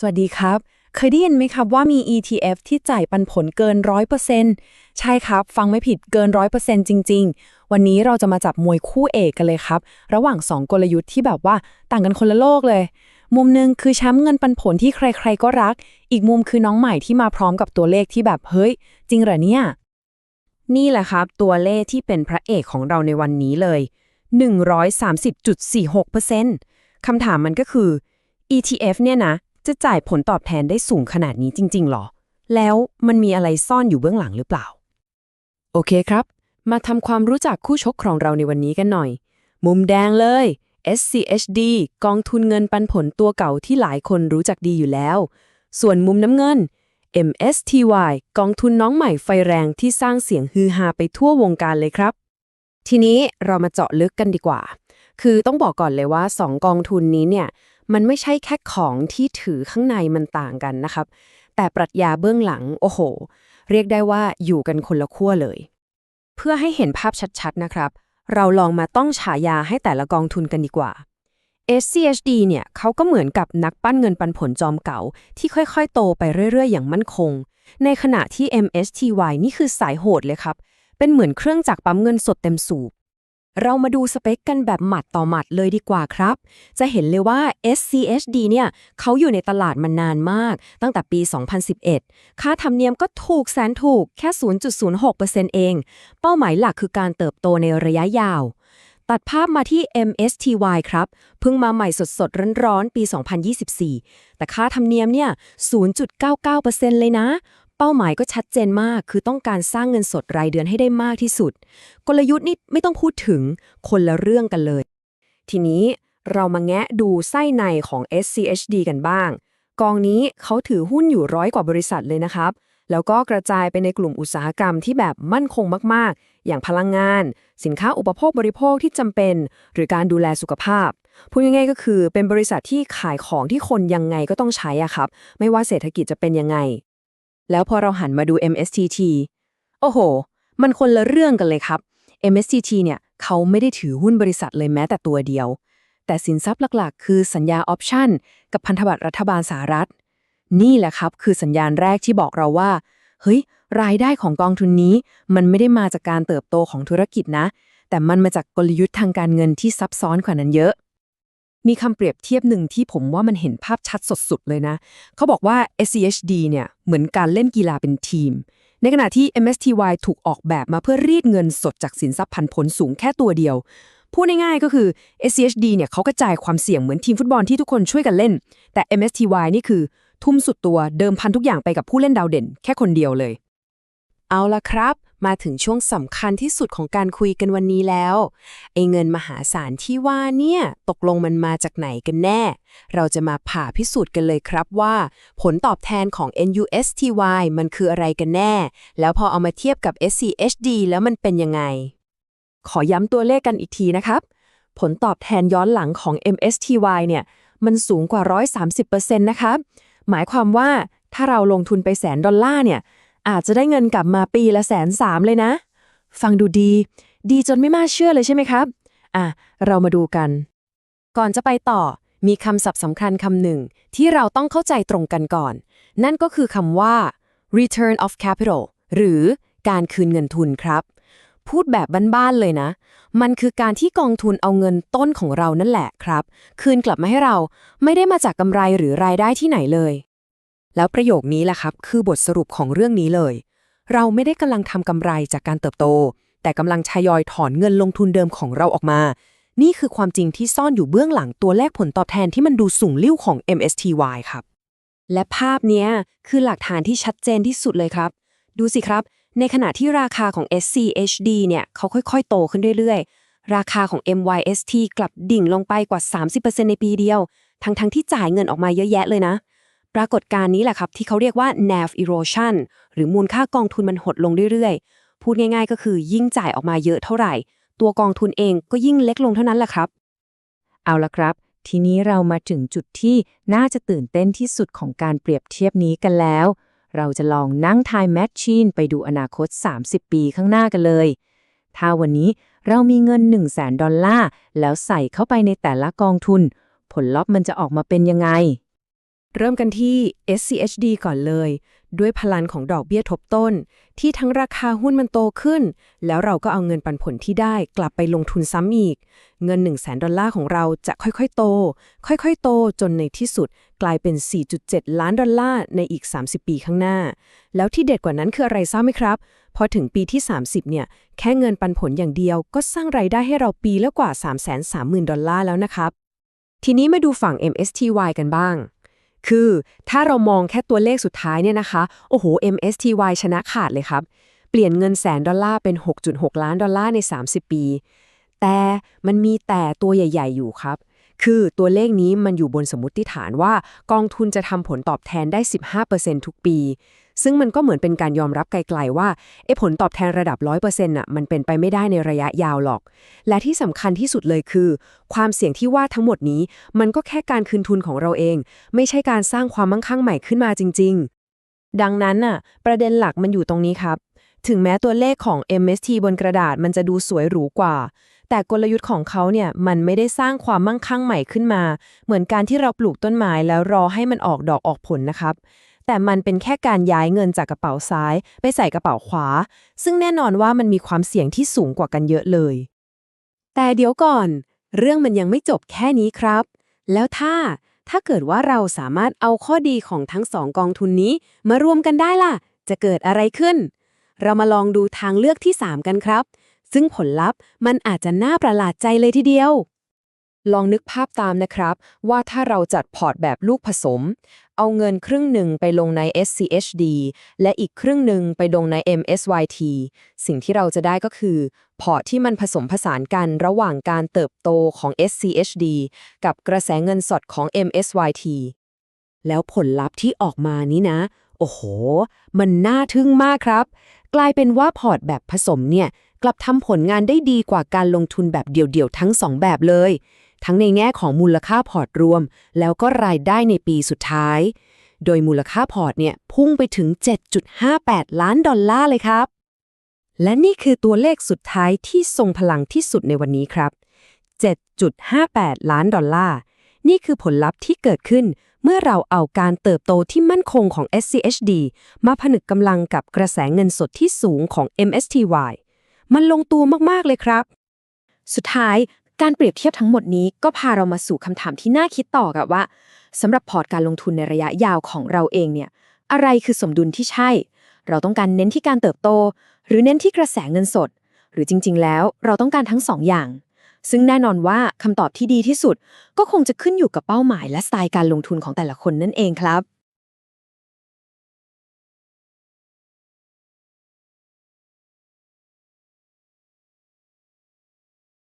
สวัสดีครับ เคยได้ยินไหมครับว่ามี ETF ที่จ่ายปันผลเกิน 100%ใช่ครับ ฟังไม่ผิดเกิน 100%จริง ๆ วันนี้เราจะมาจับมวยคู่เอกกันเลยครับ ระหว่าง 2 กลยุทธ์ที่แบบว่าต่างกันคนละโลกเลย มุมหนึ่งคือแชมป์เงินปันผลที่ใคร ๆ ก็รัก อีกมุมคือน้องใหม่ที่มาพร้อมกับตัวเลขที่แบบเฮ้ย จริงเหรอเนี่ย นี่แหละครับ ตัวเลขที่เป็นพระเอกของเราในวันนี้เลย 130.46%คำถามมันก็คือ ETF เนี่ยนะ จะจ่ายผลตอบแทนได้สูงขนาดนี้จริง ๆ หรอ แล้วมันมีอะไรซ่อนอยู่เบื้องหลังหรือเปล่า โอเคครับ มาทำความรู้จักคู่ชกของเราในวันนี้กันหน่อย มุมแดงเลย SCHD กองทุนเงินปันผลตัวเก่าที่หลายคนรู้จักดีอยู่แล้ว ส่วนมุมน้ำเงิน MSTY กองทุนน้องใหม่ไฟแรงที่สร้างเสียงฮือฮาไปทั่ววงการเลยครับ ทีนี้เรามาเจาะลึกกันดีกว่า คือต้องบอกก่อนเลยว่า 2 กองทุนนี้เนี่ย มันไม่ใช่แค่ของที่ถือข้างในมันต่างกันนะครับ แต่ปรัชญาเบื้องหลัง โอ้โห เรียกได้ว่าอยู่กันคนละขั้วเลย เพื่อให้เห็นภาพชัดๆนะครับ เราลองมาต้องฉายาให้แต่ละกองทุนกันดีกว่า SCHD เนี่ยเขาก็เหมือนกับนักปั้นเงินปันผลจอมเก่า ที่ค่อยๆ โตไปเรื่อยๆ อย่างมั่นคง ในขณะที่ MSTY นี่คือสายโหดเลยครับ เป็นเหมือนเครื่องจักรปั๊มเงินสดเต็มสูบ เรามาดูสเปคกันแบบหมัดต่อหมัดเลยดีกว่าครับ จะเห็นเลยว่า SCHD เนี่ยเขาอยู่ในตลาดมานานมาก ตั้งแต่ปี 2011 ค่าธรรมเนียมก็ถูกแสนถูกแค่ 0.06%เอง เป้าหมายหลักคือการเติบโตในระยะยาว ตัดภาพมาที่ MSTY ครับ เพิ่งมาใหม่สดๆ ร้อนๆ ปี 2024 แต่ค่าธรรมเนียมเนี่ย 0.99%เลยนะ เป้าหมายก็ชัดเจนมาก คือต้องการสร้างเงินสดรายเดือนให้ได้มากที่สุด กลยุทธ์นี่ไม่ต้องพูดถึงคนละเรื่องกันเลย ทีนี้เรามาแงะดูไส้ในของ SCHD กันบ้าง กองนี้เขาถือหุ้นอยู่ร้อยกว่าบริษัทเลยนะครับ แล้วก็กระจายไปในกลุ่มอุตสาหกรรมที่แบบมั่นคงมากๆ อย่างพลังงาน สินค้าอุปโภคบริโภคที่จำเป็น หรือการดูแลสุขภาพพูดง่ายๆก็คือเป็นบริษัทที่ขายของที่คนยังไงก็ต้องใช้อะครับ ไม่ว่าเศรษฐกิจจะเป็นยังไง แล้วพอเราหันมาดู MSTT โอ้โห มันคนละเรื่องกันเลยครับ MSTT เนี่ยเขาไม่ได้ถือหุ้นบริษัทเลยแม้แต่ตัวเดียว แต่สินทรัพย์หลักๆ คือสัญญาออปชั่น กับพันธบัตรรัฐบาลสหรัฐ นี่แหละครับ คือสัญญาณแรกที่บอกเราว่า เฮ้ย รายได้ของกองทุนนี้ มันไม่ได้มาจากการเติบโตของธุรกิจนะ แต่มันมาจากกลยุทธ์ทางการเงินที่ซับซ้อนกว่านั้นเยอะ มีคำเปรียบเทียบหนึ่งที่ผมว่ามันเห็นภาพชัดสุดๆเลยนะ เขาบอกว่า SCHD เนี่ยเหมือนการเล่นกีฬาเป็นทีม ในขณะที่ MSTY ถูกออกแบบมาเพื่อรีดเงินสดจากสินทรัพย์พันผลสูงแค่ตัวเดียวพูดง่ายๆก็คือ SCHD เนี่ยเขากระจายความเสี่ยงเหมือนทีมฟุตบอลที่ทุกคนช่วยกันเล่น แต่ MSTY นี่คือ ทุ่มสุดตัวเดิมพันทุกอย่างไปกับผู้เล่นดาวเด่น แค่คนเดียวเลย เอาละครับ มาถึงช่วงสำคัญที่สุดของการคุยกันวันนี้แล้วไอ้เงินมหาศาลที่ว่าเนี่ย ตกลงมันมาจากไหนกันแน่ เราจะมาผ่าพิสูจน์กันเลยครับว่า ผลตอบแทนของ NUSTY มันคืออะไรกันแน่ แล้วพอเอามาเทียบกับ SCHD แล้วมันเป็นยังไง ขอย้ำตัวเลขกันอีกทีนะครับ ผลตอบแทนย้อนหลังของ MSTY เนี่ย มันสูงกว่า 130%นะครับหมายความว่าถ้าเราลงทุนไปแสนดอลลาร์เนี่ย อาจจะได้เงินกลับมาปีละแสนสามเลยนะ ฟังดูดี ดีจนไม่น่าเชื่อเลยใช่ไหมครับ อะ เรามาดูกัน ก่อนจะไปต่อ มีคำศัพท์สำคัญคำหนึ่ง ที่เราต้องเข้าใจตรงกันก่อน นั่นก็คือคำว่า return of capital หรือการคืนเงินทุนครับ พูดแบบบ้านๆเลยนะ มันคือการที่กองทุนเอาเงินต้นของเรานั่นแหละครับ คืนกลับมาให้เราไม่ได้มาจากกำไรหรือรายได้ที่ไหนเลย แล้วประโยคนี้แหละครับ คือบทสรุปของเรื่องนี้เลย เราไม่ได้กำลังทำกำไรจากการเติบโต แต่กำลังทยอยถอนเงินลงทุนเดิมของเราออกมา นี่คือความจริงที่ซ่อนอยู่เบื้องหลังตัวเลขผลตอบแทนที่มันดูสูงลิ่วของ MSTY ครับ และภาพนี้คือหลักฐานที่ชัดเจนที่สุดเลยครับ ดูสิครับ ในขณะที่ราคาของ SCHD เนี่ยเขาค่อยๆ โตขึ้นเรื่อยๆ ราคาของ MYST กลับดิ่งลงไปกว่า 30%ในปีเดียว ทั้งๆที่จ่ายเงินออกมาเยอะแยะเลยนะ ปรากฏการณ์นี้แหละครับที่เขาเรียกว่า NAV erosion หรือมูลค่ากองทุนมันหดลงเรื่อยๆ พูดง่ายๆ ก็คือยิ่งจ่ายออกมาเยอะเท่าไหร่ ตัวกองทุนเองก็ยิ่งเล็กลงเท่านั้นแหละครับ เอาละครับ ทีนี้เรามาถึงจุดที่น่าจะตื่นเต้นที่สุดของการเปรียบเทียบนี้กันแล้ว เราจะลองนั่งทายแมชชีนไปดูอนาคต 30 ปีข้างหน้ากันเลย ถ้าวันนี้เรามีเงิน 1 0 0 0 0แดอลลาร์แล้วใส่เข้าไปในแต่ละกองทุน ผลลัพธ์มันจะออกมาเป็นยังไง เริ่มกันที่ SCHD ก่อนเลย ด้วยพลังของดอกเบี้ยทบต้น ที่ทั้งราคาหุ้นมันโตขึ้น แล้วเราก็เอาเงินปันผลที่ได้กลับไปลงทุนซ้ำอีก เงิน 1 0 0 0 0แดอลลาร์ของเราจะค่อยๆ โต ค่อยๆ โตจนในที่สุดกลายเป็น 4.7 ล้านดอลลาร์ในอีก 30 ปีข้างหน้า แล้วที่เด็ดกว่านั้นคืออะไรทราบไหมครับ พอถึงปีที่ 30 เนี่ย แค่เงินปันผลอย่างเดียวก็สร้างไรายได้ให้เราปีละกว่า 330,000 ดอลลาร์แล้วนะครับ ทีนี้มาดูฝั่ง MSTY กันบ้าง คือถ้าเรามองแค่ตัวเลขสุดท้ายเนี่ยนะคะ โอ้โห MSTY ชนะขาดเลยครับ เปลี่ยนเงินแสนดอลลาร์เป็น 6.6 ล้านดอลลาร์ใน 30 ปี แต่มันมีแต่ตัวใหญ่ ๆ อยู่ครับ คือตัวเลขนี้มันอยู่บนสมมติฐานว่ากองทุนจะทำผลตอบแทนได้ 15%ทุกปี ซึ่งมันก็เหมือนเป็นการยอมรับไกลๆว่าไอ้ผลตอบแทนระดับ 100%น่ะมันเป็นไปไม่ได้ในระยะยาวหรอก และที่สำคัญที่สุดเลยคือ ความเสี่ยงที่ว่าทั้งหมดนี้ มันก็แค่การคืนทุนของเราเอง ไม่ใช่การสร้างความมั่งคั่งใหม่ขึ้นมาจริง ๆ ดังนั้นน่ะ ประเด็นหลักมันอยู่ตรงนี้ครับ ถึงแม้ตัวเลขของ MST บนกระดาษมันจะดูสวยหรูกว่าแต่กลยุทธ์ของเขาเนี่ยมันไม่ได้สร้างความมั่งคั่งใหม่ขึ้นมา เหมือนการที่เราปลูกต้นไม้แล้วรอให้มันออกดอกออกผลนะครับ แต่มันเป็นแค่การย้ายเงินจากกระเป๋าซ้าย ไปใส่กระเป๋าขวา ซึ่งแน่นอนว่ามันมีความเสี่ยงที่สูงกว่ากันเยอะเลย แต่เดี๋ยวก่อน เรื่องมันยังไม่จบแค่นี้ครับ แล้วถ้าถ้าเกิดว่าเราสามารถเอาข้อดีของทั้งสองกองทุนนี้ มารวมกันได้ล่ะ จะเกิดอะไรขึ้น เรามาลองดูทางเลือกที่ 3 กันครับ ซึ่งผลลัพธ์มันอาจจะน่าประหลาดใจเลยทีเดียวลองนึกภาพตามนะครับ ว่าถ้าเราจัดพอร์ตแบบลูกผสม เอาเงินครึ่งหนึ่งไปลงใน SCHD และอีกครึ่งหนึ่งไปลงใน MSYT สิ่งที่เราจะได้ก็คือพอร์ตที่มันผสมผสานกันระหว่างการเติบโตของ SCHD กับกระแสเงินสดของ MSYT แล้วผลลัพธ์ที่ออกมานี้นะ โอ้โห มันน่าทึ่งมากครับ กลายเป็นว่าพอร์ตแบบผสมเนี่ย กลับทำผลงานได้ดีกว่าการลงทุนแบบเดี่ยวๆทั้งสองแบบเลย ทั้งในแง่ของมูลค่าพอร์ตรวม แล้วก็รายได้ในปีสุดท้าย โดยมูลค่าพอร์ตเนี่ยพุ่งไปถึง 7.58 ล้านดอลลาร์เลยครับ และนี่คือตัวเลขสุดท้ายที่ทรงพลังที่สุดในวันนี้ครับ 7.58 ล้านดอลลาร์นี่คือผลลัพธ์ที่เกิดขึ้นเมื่อเราเอาการเติบโตที่มั่นคงของ SCHD มาผนึกกำลังกับกระแสเงินสดที่สูงของ MSTY มันลงตัวมาก ๆ เลยครับ สุดท้าย การเปรียบเทียบทั้งหมดนี้ก็พาเรามาสู่คำถามที่น่าคิดต่อกับว่าสำหรับพอร์ตการลงทุนในระยะยาวของเราเองเนี่ยอะไรคือสมดุลที่ใช่ เราต้องการเน้นที่การเติบโต หรือเน้นที่กระแสเงินสด หรือจริง ๆ แล้วเราต้องการทั้งสองอย่าง ซึ่งแน่นอนว่าคำตอบที่ดีที่สุด ก็คงจะขึ้นอยู่กับเป้าหมายและสไตล์การลงทุนของแต่ละคนนั่นเองครับ